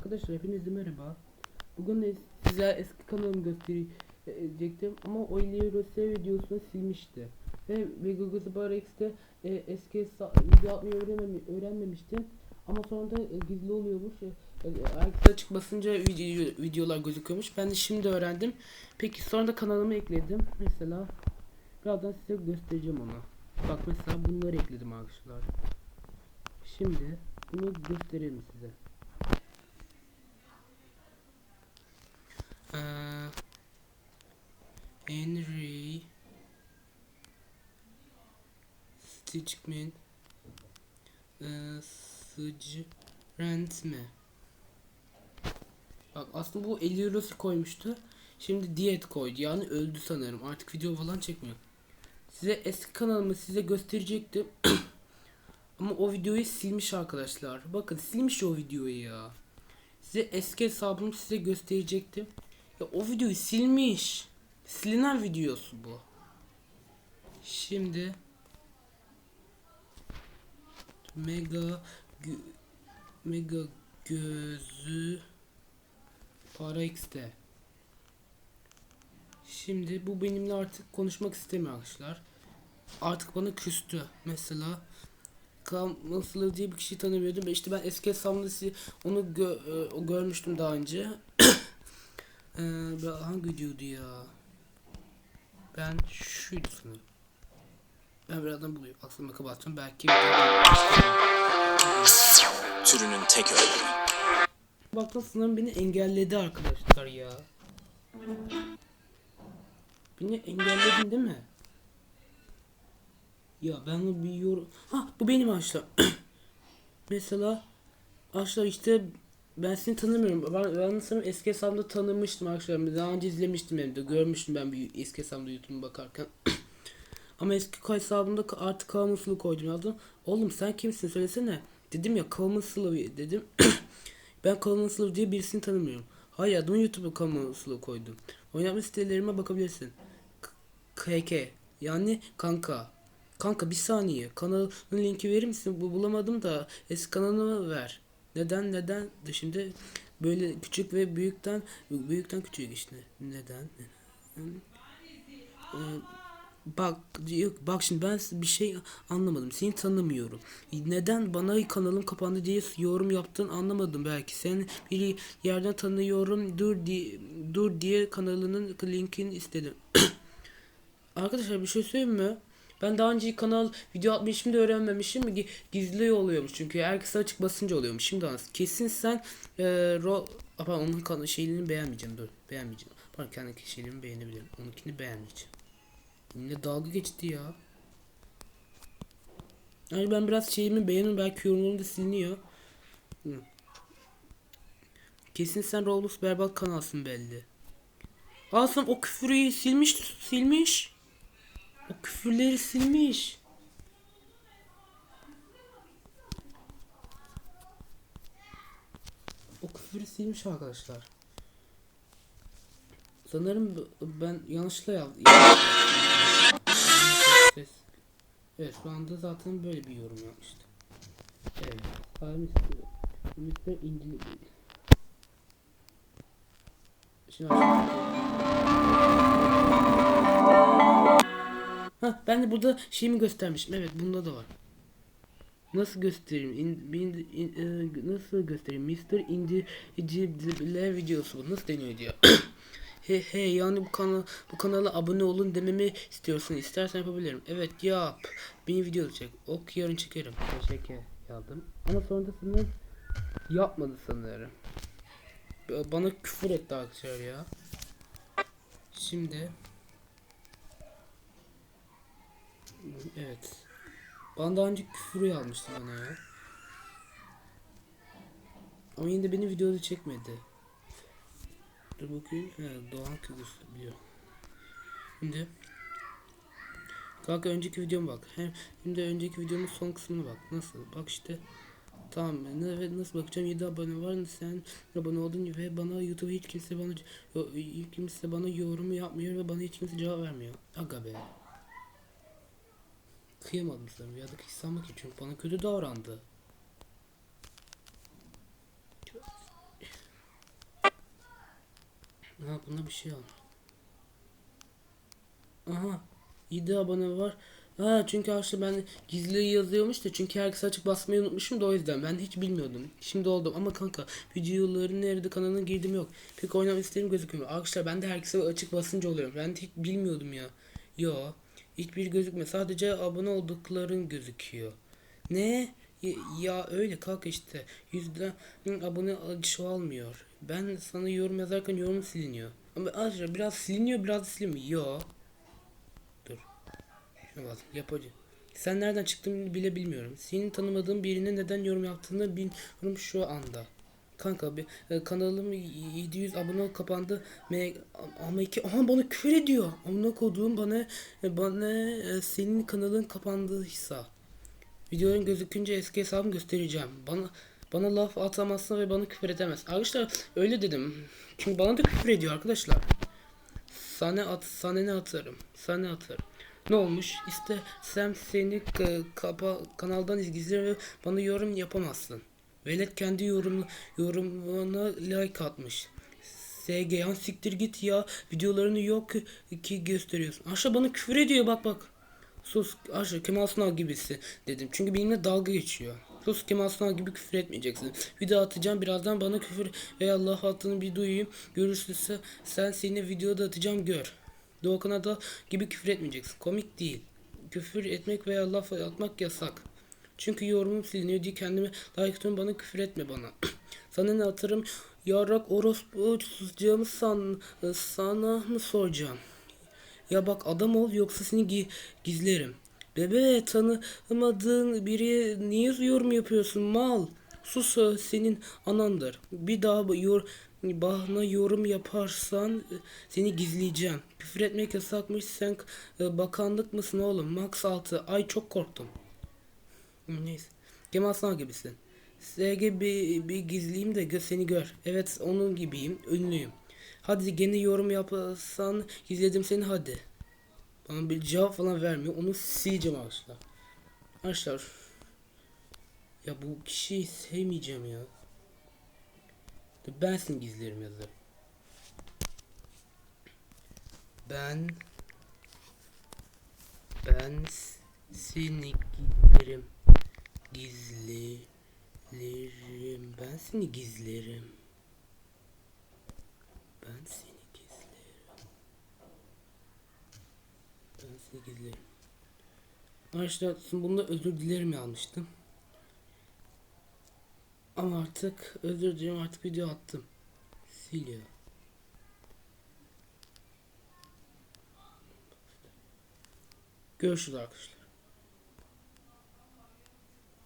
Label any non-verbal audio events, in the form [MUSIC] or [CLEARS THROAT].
Arkadaşlar hepinize merhaba. Bugün size eski kanalımı gösterecektim ama o Rosya videosunu silmişti. Ve Vegas Bar X'te e, eski video atmayı öğrenmemi, öğrenmemiştim. Ama sonra da e, gizli oluyormuş. E, e, açık basınca video, videolar gözüküyormuş. Ben de şimdi öğrendim. Peki sonra da kanalıma ekledim. Mesela birazdan size göstereceğim onu. Bak mesela bunları ekledim arkadaşlar. Şimdi bunu göstereyim size. Henry Stitchman ee, Rent? Bak aslında bu 50 eurosu koymuştu. Şimdi diyet koydu. Yani öldü sanırım. Artık video falan çekmiyor. Size eski kanalımı size gösterecektim. [COUGHS] Ama o videoyu silmiş arkadaşlar. Bakın silmiş o videoyu ya. Size eski hesabımı size gösterecektim. Ya o videoyu silmiş. Silinen videosu bu. Şimdi Mega gö- Mega gözü para X'te. Şimdi bu benimle artık konuşmak istemiyor arkadaşlar. Artık bana küstü. Mesela Kamlaslı diye bir kişiyi tanımıyordum. İşte ben eski hesabımda onu gö- e, görmüştüm daha önce. [COUGHS] Ee, hangi videoydu ya? Ben şuydu sanırım. Ben birazdan buluyorum. Aklımda kapatacağım. Belki Türünün tek örneği. Baktım sanırım beni engelledi arkadaşlar ya. Beni engelledin değil mi? Ya ben bunu bir yorum... Ha bu benim arkadaşlar. [CLEARS THROAT] Mesela arkadaşlar işte ben seni tanımıyorum. Ben, ben sanırım eski hesabımda tanımıştım arkadaşlar. Daha önce izlemiştim hem de görmüştüm ben bir eski hesabımda YouTube'a bakarken. [CLEARS THROAT] Ama eski hesabımda artık Kavmun Sulu koydum yazdım. Oğlum sen kimsin söylesene. Dedim ya Kavmun Sulu dedim. [CLEARS THROAT] ben Kavmun Sulu diye birisini tanımıyorum. Hayır adımı YouTube'a Kavmun Sulu koydum. Oynatma sitelerime bakabilirsin. KK yani kanka. Kanka bir saniye kanalın linki verir misin? Bu bulamadım da eski kanalımı ver. Neden neden? De Şimdi böyle küçük ve büyükten büyükten küçüğe işte. Neden? Ee, Bak yok, bak şimdi ben bir şey anlamadım. Seni tanımıyorum. Neden bana kanalım kapandı diye yorum yaptın anlamadım belki. Sen bir yerden tanıyorum dur diye dur diye kanalının linkini istedim. [COUGHS] Arkadaşlar bir şey söyleyeyim mi? Ben daha önce kanal video atmayı şimdi öğrenmemişim. Gi- Gizli oluyormuş çünkü herkes açık basınca oluyormuş. Şimdi anladım. Kesin sen e, ro Ama onun kanal şeylerini beğenmeyeceğim dur. Beğenmeyeceğim. Pardon kendi şeylerimi beğenebilirim. Onunkini beğenmeyeceğim. Yine dalga geçti ya. Yani ben biraz şeyimi beğenirim belki yorumlarım da siliniyor. Hı. Kesin sen Roblox berbat kanalsın belli. Asım o küfürü silmiş silmiş. O küfürleri silmiş. O küfürü silmiş arkadaşlar. Sanırım ben yanlışlıkla yaptım. Evet şu anda zaten böyle bir yorum yapmıştım. Evet. Mr. İngiliz. Şimdi Ha ben de burada şeyimi göstermişim. Evet bunda da var. Nasıl göstereyim? İn, in, in- e, nasıl göstereyim? Mr. Indicible videosu bu. Nasıl deniyor diyor. [COUGHS] he he yani bu kanal bu kanala abone olun dememi istiyorsun. İstersen yapabilirim. Evet yap. Bir video çek. Ok yarın çekerim. Teşekkür yazdım. Ama sonrasında yapmadı sanırım. Bana küfür etti arkadaşlar ya. Şimdi Evet. Bana daha önce küfür yazmıştı bana ya. Ama yine de beni videoda çekmedi. Dur bakayım. He, Doğan küfür biliyor. Şimdi Kanka önceki videoma bak. Hem şimdi önceki videomun son kısmına bak. Nasıl? Bak işte. Tamam ne ve nasıl bakacağım 7 abone var sen abone oldun ve bana YouTube hiç kimse bana hiç kimse bana yorum yapmıyor ve bana hiç kimse cevap vermiyor. Aga be. Kıyamadım sanırım ya da kıysanmak için bana kötü davrandı. Ha buna bir şey al. Aha. 7 abone var. Ha çünkü arkadaşlar ben gizli yazıyormuş da çünkü herkes açık basmayı unutmuşum da o yüzden ben hiç bilmiyordum. Şimdi oldum ama kanka videoların nerede kanalına girdim yok. Pek oynamak istedim gözükmüyor. Arkadaşlar ben de herkese açık basınca oluyorum. Ben de hiç bilmiyordum ya. Yo. Hiçbir gözükmüyor. Sadece abone oldukların gözüküyor. Ne? Ya, öyle kanka işte. Yüzde abone çoğalmıyor. Ben sana yorum yazarken yorum siliniyor. Ama arkadaşlar biraz siliniyor biraz silinmiyor. Yo. Dur. Şuna bak yapıcı. Sen nereden çıktığını bile bilmiyorum. Senin tanımadığın birine neden yorum yaptığını bilmiyorum şu anda. Kanka bir e, kanalım 700 abone kapandı. Me, ama iki aha bana küfür ediyor. Amına koduğum bana e, bana e, senin kanalın kapandıysa. Videoların gözükünce eski hesabımı göstereceğim. Bana bana laf atamazsın ve bana küfür edemez. Arkadaşlar öyle dedim. Çünkü bana da küfür ediyor arkadaşlar. Sana at, sana ne atarım? Sana atarım. Ne olmuş? İşte sen seni ka- kapa kanaldan izgizler ve bana yorum yapamazsın. Velet kendi yorum yorumuna like atmış. SG yan siktir git ya. Videolarını yok ki gösteriyorsun. Aşağı bana küfür ediyor bak bak. Sus Aşağı Kemal Sunal gibisin dedim. Çünkü benimle dalga geçiyor. Sus Kemal Sunal gibi küfür etmeyeceksin. Video atacağım birazdan bana küfür veya Allah attığını bir duyayım. Görürsün sen seni videoda atacağım gör. Doğukan da gibi küfür etmeyeceksin. Komik değil. Küfür etmek veya laf atmak yasak. Çünkü yorumum siliniyor diye kendime like tutuyorum bana küfür etme bana. [CLEARS THROAT] Sana ne atarım? Yarak orospu susacağımı san, sana mı soracağım? Ya bak adam ol yoksa seni gi- gizlerim. Bebe tanımadığın biri niye yorum yapıyorsun mal? Sus senin anandır. Bir daha yor bana yorum yaparsan seni gizleyeceğim. Küfür etmek yasakmış sen bakanlık mısın oğlum? Max 6. Ay çok korktum. Neyse. Kemal Sunal gibisin. SG bir, bir gizleyeyim de gö seni gör. Evet onun gibiyim. Ünlüyüm. Hadi gene yorum yapsan izledim seni hadi. Bana bir cevap falan vermiyor. Onu sileceğim arkadaşlar. Arkadaşlar. Ya bu kişiyi sevmeyeceğim ya. Ben seni gizlerim yazar. Ben ben seni gizlerim. Gizlerim. Ben seni gizlerim. Ben seni gizlerim. Ben seni gizlerim. Arkadaşlar bunda özür dilerim almıştım. Ama artık özür dilerim artık video attım. Siliyor. Görüşürüz arkadaşlar.